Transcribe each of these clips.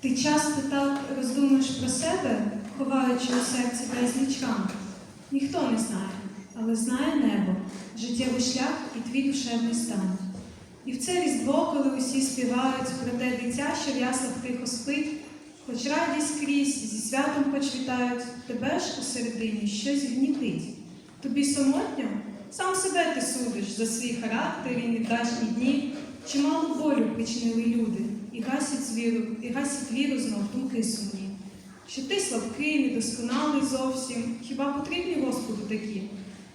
Ти часто так роздумуєш про себе, ховаючи у серці безліч ран. Ніхто не знає, але знає небо, життєвий шлях і твій душевний стан. І в це різдво, коли усі співають про те дитя, що в яслах тихо спить, хоч радість крізь, зі святом хоч вітають, тебе ж усередині щось гнітить. Тобі самотньо, сам себе ти судиш за свій характер і невдачні дні, чимало болю причинили люди, і гасять віру, і гасять віру знов думки сумні. Що ти слабкий, недосконалий зовсім, хіба потрібні Господу такі?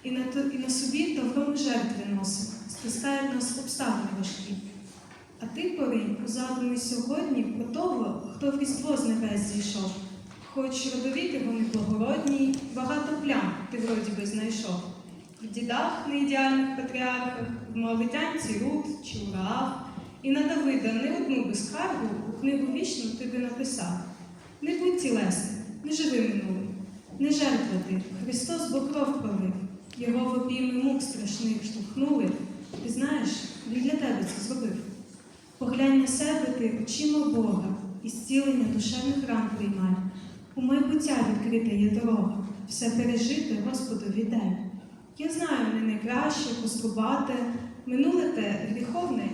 І на, і на собі тавром жертви носимо, стискають нас обставини важкі. А ти поринь задумі сьогодні про того, хто в різдво з небес зійшов. Хоч родовіти вони благородні, багато плям ти вроді би знайшов. В дідах неідеальних патріархах, в молитянці Рут чи Ураав, і на Давида не одну безкаргу книгу вічну ти би написав. Не будь тілесним, не живи минулим, не жертва ти, Христос бо кров пролив, його в обійми мук страшних штовхнули. Ти знаєш, він для тебе це зробив. Поглянь на себе ти очима Бога, і зцілення душевних ран приймай. У майбуття відкрита є дорога, все пережите Господу віддай. Я знаю, не найкраще, поскубате, минуле те гріховне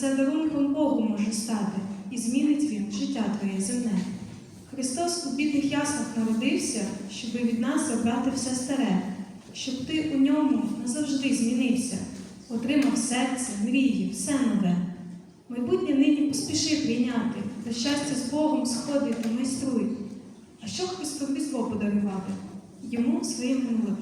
це дарунком Богу може стати, і змінить він життя твоє земне. Христос у бідних яслах народився, щоби від нас забрати все старе, щоб ти у ньому назавжди змінився, отримав серце, мрії, все нове. Майбутнє нині поспіши прийняти, та щастя з Богом сходи та майструй. А що Христу Різдво подарувати? Йому своє минуле.